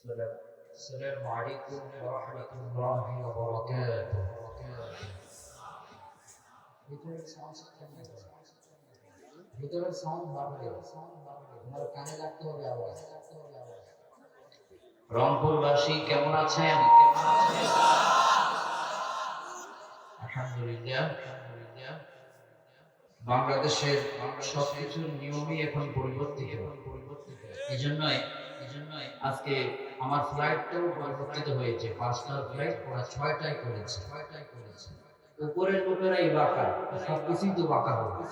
السلام السلام عليكم ورحمة الله وبركاته ভিতরের sound system ভিতরের sound বাড়বে তোমার কানে লাগতে হবে আওয়াজ রংপুরবাসী কেমন আছেন আলহামদুলিল্লাহ আলহামদুলিল্লাহ বাংলাদেশের সবকিছুর নিয়মই এখন পরিবর্তিত এই জন্যই এই জন্যই আজকে আমার ফ্লাইটটাও পরিবর্তিত হয়েছে পাঁচটার ফ্লাইট ওরা ছয়টায় করেছে ছয়টায় করেছে উপরের লোকেরাই বাঁকা সব কিছুই তো বাঁকা হবে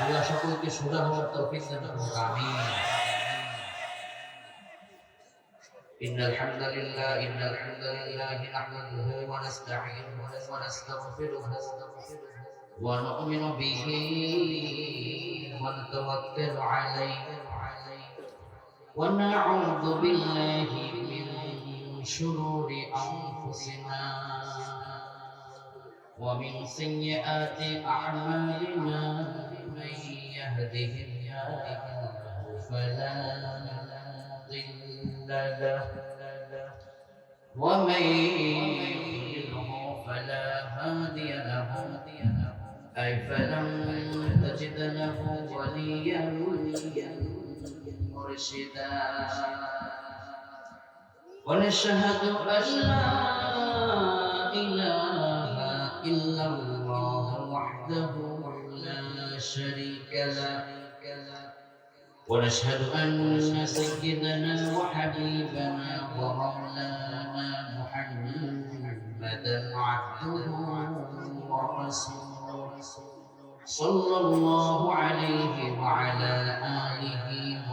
আল্লাহ সকলকে সোজা হওয়ার তৌফিক দান করুক আমিন إن الحمد لله إن الحمد لله نحمده ونستعينه ونستغفره ونؤمن به ونتوكل عليه ونعوذ بالله من شرور أنفسنا ومن سيئات أعمالنا من يهده الله فلا مضل له ومن يضلله فلا هادي له. أي فلم تجد له وليا مرشدا ونشهد أن لا إله إلا الله وحده لا شريك له. ونشهد أن سيدنا وحبيبنا ومولانا محمدا عبده ورسوله. صلى الله عليه وعلى آله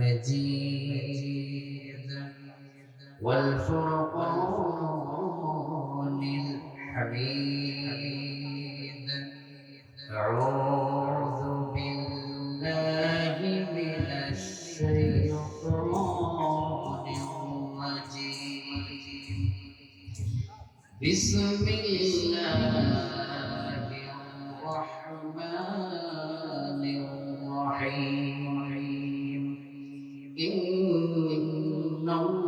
المجيد والفرقان الحميد. أعوذ بالله من الشيطان الرجيم. بسم الله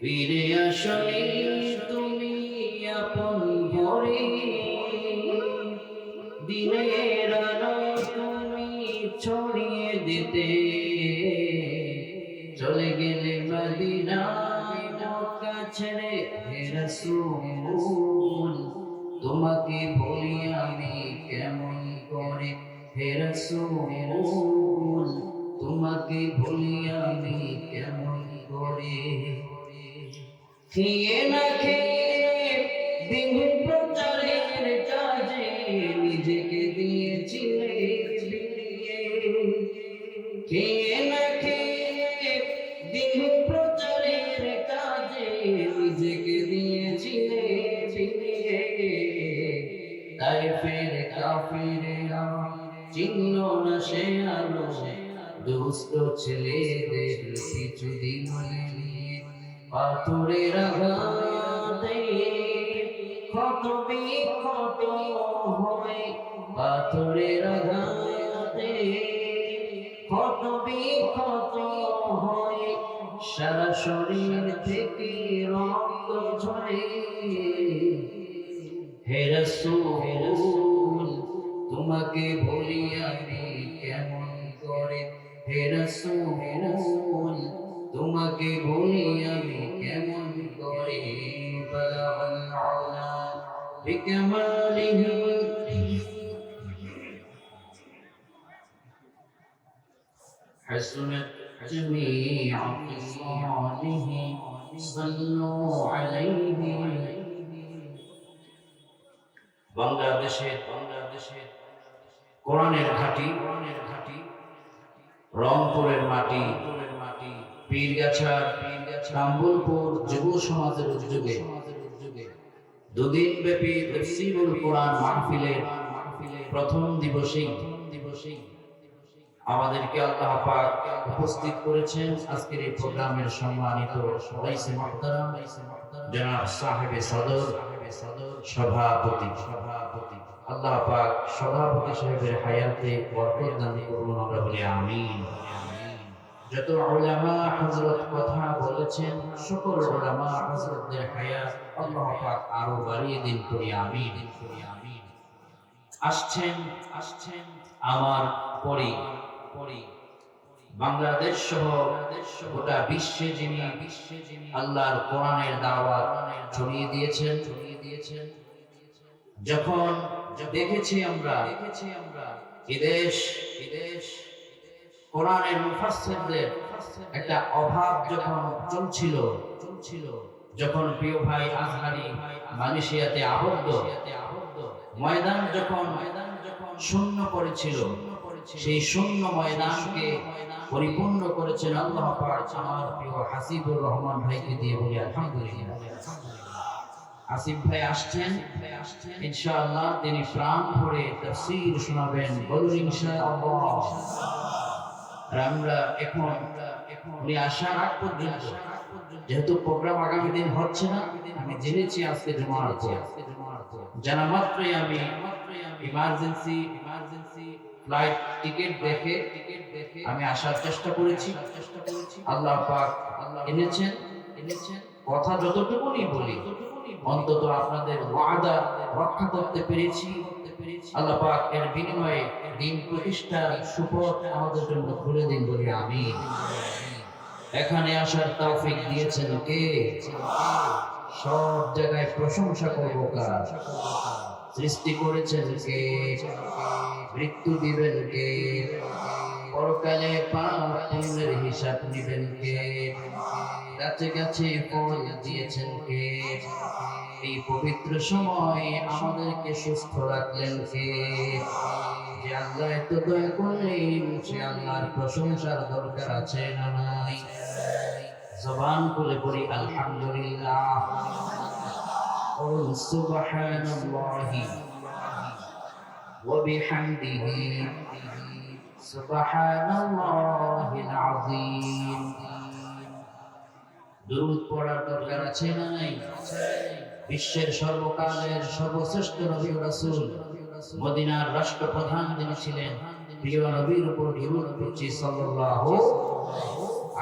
ফিরে আসনি তুমি আপন দিনের তুমি ছড়িয়ে দিতে। চলে গেলে ছেড়ে হে রাসূল, তোমাকে বলি আমি কেমন করে? হে রাসূল তোমাকে ভুলি আমি কেমন করে। খেয়ে না খেয়ে দিন দুষ্ট ছেলেদের কিছুদিন পাথরের হয়ে পাথরের আঘাতে ক্ষত হয়ে সারা শরীর থেকে রক্ত ঝরে। হে রাসূল, তোমাকে রাসূল তোমাকে বলি আমি কেমন করে বালাল আলা বিকামালিহি حسنت جميع خصاله صلوا عليه বাংলাদেশের বাংলাদেশের কোরআনের ঘাটি কোরআনের ঘাটি রংপুরের মাটি, পীরগাছার যুব সমাজের উদ্যোগে। দুদিন ব্যাপী কোরআন প্রথম দিবসেই দিবসেই আমাদেরকে আল্লাহ পাক উপস্থিত করেছেন। আজকের এই প্রোগ্রামের সম্মানিত রাইসে মুহতারাম, জনাব সাহেবে সদর সভাপতি সভাপতি। আল্লাহ পাক সভাপতি সাহেবের হায়াতে বরকত দান করুন আমরা বলি আমিন। যত উলামা হযরত কথা বলেছেন, সকল উলামা হযরতদের হায়াত আল্লাহ পাক আরও বাড়িয়ে দিন করি আমিন। আসছেন আসছেন আমার পরে। পরে বাংলাদেশ সহ গোটা বিশ্বে যিনি বিশ্বে যিনি আল্লাহর কোরআনের দাওয়াত ছড়িয়ে দিয়েছেন ছড়িয়ে দিয়েছেন, যখন দেখেছি আমরা দেখেছি আমরা এদেশ এদেশ কোরআনের মুফাসসিরদের একটা অভাব যখন চলছিল চলছিল যখন প্রিয় ভাই আজহারি মালয়েশিয়াতে আবদ্ধ, ময়দান যখন ময়দান যখন শূন্য পড়েছিল সেই শূন্য ময়দানকে পরিপূর্ণ করেছেন আল্লাহ পাক আমার প্রিয় হাসিবুর রহমান ভাইকে দিয়ে বলি আলহামদুলিল্লাহ। আসিফ ভাই আসছেন। ইনশাআল্লাহ তিনি প্রাণ ভরে তাফসীর শোনাবেন। বলুন ইনশাআল্লাহ। আমরা এখন উনি আসার আগ পর্যন্ত, যেহেতু প্রোগ্রাম আগামী দিন হচ্ছে না, আমি জেনেছি আজকে জমার পর। জানা মাত্রই আমি ইমার্জেন্সি ইমার্জেন্সি ফ্লাইট টিকিট দেখে টিকিট দেখে আমি আসার চেষ্টা করেছি। চেষ্টা করেছি আল্লাহ পাক আল্লাহ এনেছেন এনেছেন। কথা যতটুকুনি বলি অন্তত আপনাদের ওয়াদা রক্ষা করতে পেরেছি। আল্লাহ পাক এর বিনিময়ে দিন প্রতিষ্ঠার সুপথ আমাদের জন্য খুলে দিন বলি আমি এখানে আসার তৌফিক দিয়েছেন কে? সব জায়গায় প্রশংসা করব কার? সৃষ্টি করেছেন কে? মৃত্যু দিবেন কে? পরকালে পাপের হিসাব নিবেন কে? গাছে গাছে ফল দিয়েছেন কে? এই পবিত্র সময় আমাদেরকে সুস্থ রাখলেন কে? আল্লাহ এত দয়া করলেন, সে আল্লাহর প্রশংসার দরকার আছে না নাই? জবান করে বলি আলহামদুলিল্লাহ। সুবহানাল্লাহি ওয়া বিহামদিহি। সুবহানাল্লাহিল আযীম। দরুদ পড়ার দরকার আছে না নাই? আছে বিশ্বের সর্বকালের সর্বশ্রেষ্ঠ নবী রাসূল, মদিনার রাষ্ট্রপ্রধান যিনি ছিলেন, প্রিয় নবীর উপর দরুদ পড়ছি সাল্লাল্লাহু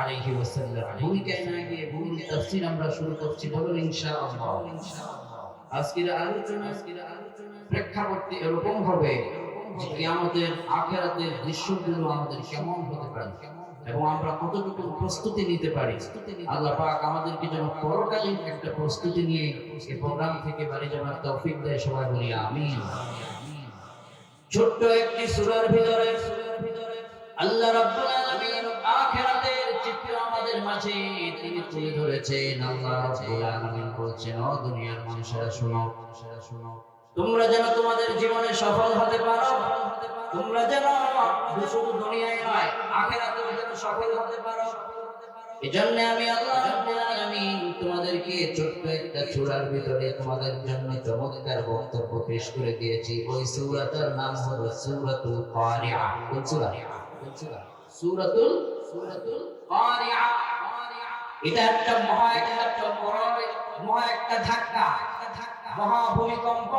আলাইহি ওয়াসাল্লাম। ভূমিকায় না গিয়ে ভূমির তাফসীর আমরা শুরু করছি, বলুন ইনশাআল্লাহ। আজকের আলোচনা আজকের আলোচনা প্রেক্ষাপটটি এরকম হবে যে কিয়ামতের, আখেরাতের দৃশ্যগুলো আমাদের কেমন হতে পারে? এবং আমরা কতটুকু প্রস্তুতি নিতে পারি? আল্লাহ পাক আমাদেরকে যেন পরকালীন একটা প্রস্তুতি নিয়ে এই প্রোগ্রাম থেকে বাড়ি যাওয়ার তৌফিক দেয়। সবাই বলি আমিন। ছোট্ট একটি সূরার ভিতরে আল্লাহ রাব্বুল আলামিন আখিরাতের চিত্র আমাদের মাঝে তিনি তুলে ধরেছেন। আল্লাহ রাব্বুল আলামিন বলছেন, ও দুনিয়ার মানুষেরা, শুনো। শুনো তোমরা যেন তোমাদের জীবনে সফল হতে পারো। তোমরা যেন শুধু দুনিয়ায় নয়, আখিরাতেও যেন সফল এজন্য আমি আল্লাহ রাব্বুল আলামিন তোমাদেরকে ছোট্ট একটা সূরার ভিতরে তোমাদের জন্য চমৎকার বক্তব্য পেশ করে দিয়েছি। ওই নাম হলো সূরাতুল কোন সূরা? সূরাতুল সূরাতুল এটা একটা মহা একটা বড়, মহা একটা ধাক্কা। মহা ভূমিকম্প।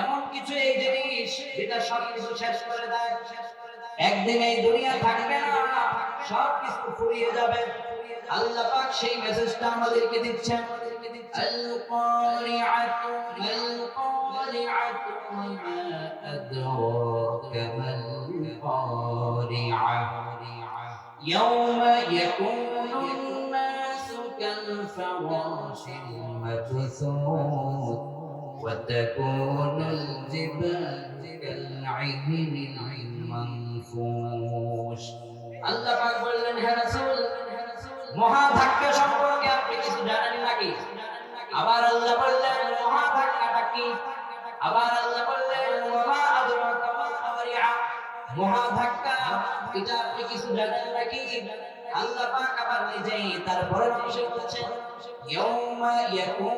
এমন কিছু এই জিনিস যেটা সব কিছু শেষ করে দেয়। শেষ একদিন এই দুনিয়া থাকবে না সব কিছু ফুরিয়ে যাবে আল্লাহ পাক সেই মেসেজটা আমাদেরকে দিচ্ছেন আল কারিআতু আল কারিআতু মা আদরাকা মাল কারিআ يوم يكون الناس كالفراش المبثوث وتكون الجبال كالعهن নিফুস আল্লাহ পাক বললেন, হে রাসূল, মহাভাগ্য সম্পর্কে আপনি কিছু জানেন নাকি? আবার আল্লাহ বললেন, মহাভাগ্যটা কি? আবার আল্লাহ বললেন ওয়া আদরাকা মা মহাভাগ্য এটা আপনি কিছু জানেন নাকি? আল্লাহ পাক আবার নিজেই তারপরে অংশে বলছেন ইয়াউমা ইয়াকুম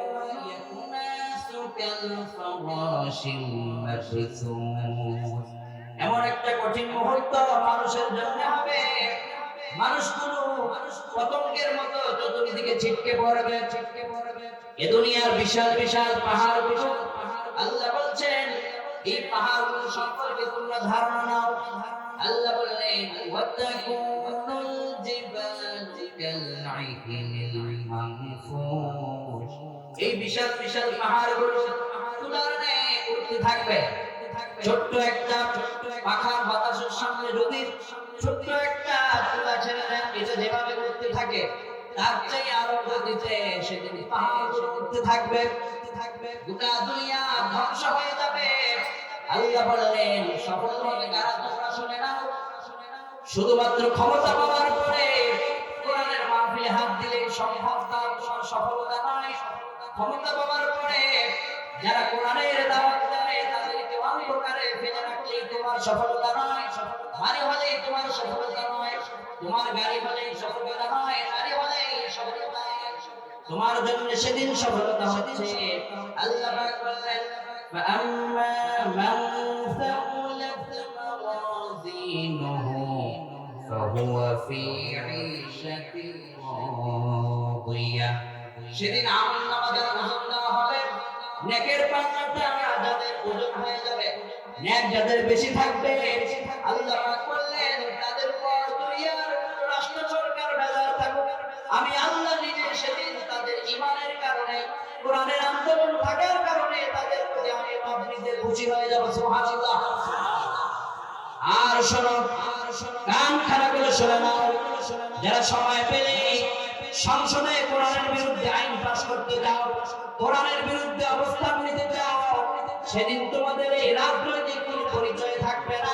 ইয়াকুনা সুকাল ফাওয়াশিম মাসুদ এমন একটা কঠিন মুহূর্ত মানুষের জন্য হবে। মানুষগুলো পতঙ্গের মতো চতুর্দিকে ছিটকে পড়বে। ছিটকে পড়বে এ দুনিয়ার বিশাল বিশাল পাহাড় বিশাল আল্লাহ বলছেন, এই পাহাড়গুলো সম্পর্কে তোমরা ধারণা নাও। আল্লাহ বললেন ওয়াতাকুনুল জিবালু কালআইনিল মানফুশ। এই বিশাল বিশাল পাহাড়গুলো তুলার ন্যায় উঠতে থাকবে। ছোট্ট একটা পাখার বাতাসের সামনে ছোট্ট একটা এটা যেভাবে উঠতে থাকে, তার আরও সেদিন থাকবে। গোটা দুনিয়া ধ্বংস হয়ে যাবে। আল্লাহ বললেন তোমরা শুনে নাও, শুধুমাত্র ক্ষমতা পাওয়ার পরে কোরআনের মাহফিলে হাত দিলে সম্ভব তা তোমার সফলতা নয়। ক্ষমতা পাওয়ার পরে যারা কোরআনের দাওয়াত সফলতা নয় বাড়ি হলেই তোমার সফলতা নয় তোমার গাড়ি হলেই সফলতা নয় নারী হলেই সফলতা নয়। তোমার জন্য সেদিন সফলতা হচ্ছে আল্লাহ পাক বললেন فأما من ثقلت موازينه فهو في عيشة راضية সেদিন আমল নামা যারা ওজন দেওয়া হবে নেকের পাল্লাটা যাদের ওজন হয়ে যাবে নেক যাদের বেশি থাকবে, আল্লাহ বললেন, তাদের পর দুনিয়ার রাষ্ট্র সরকার বেজার থাকুক। আমি আল্লাহ নিজে সেদিন তাদের ইমানের কারণে, কোরআনের আন্দোলন থাকার কারণে তাদের প্রতি আমি রব খুশি হয়ে যাব, সুবহানাল্লাহ। আর শোনো কান খারাপ করে শোনো না। যারা সময় পেলে সংসদে কোরআনের বিরুদ্ধে আইন পাস করতে যাও কোরআনের বিরুদ্ধে অবস্থান নিতে যাও সেদিন তোমাদের এই রাজনৈতিক পরিচয় থাকবে না।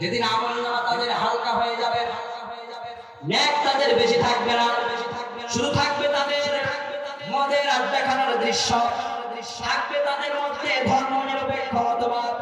যেদিন আমল নামা তাদের হালকা হয়ে যাবে, ন্যাক তাদের বেশি থাকবে না। শুধু থাকবে তাদের মদের আড্ডাখানার দৃশ্য, থাকবে তাদের মধ্যে ধর্ম নিরপেক্ষ মতবাদ।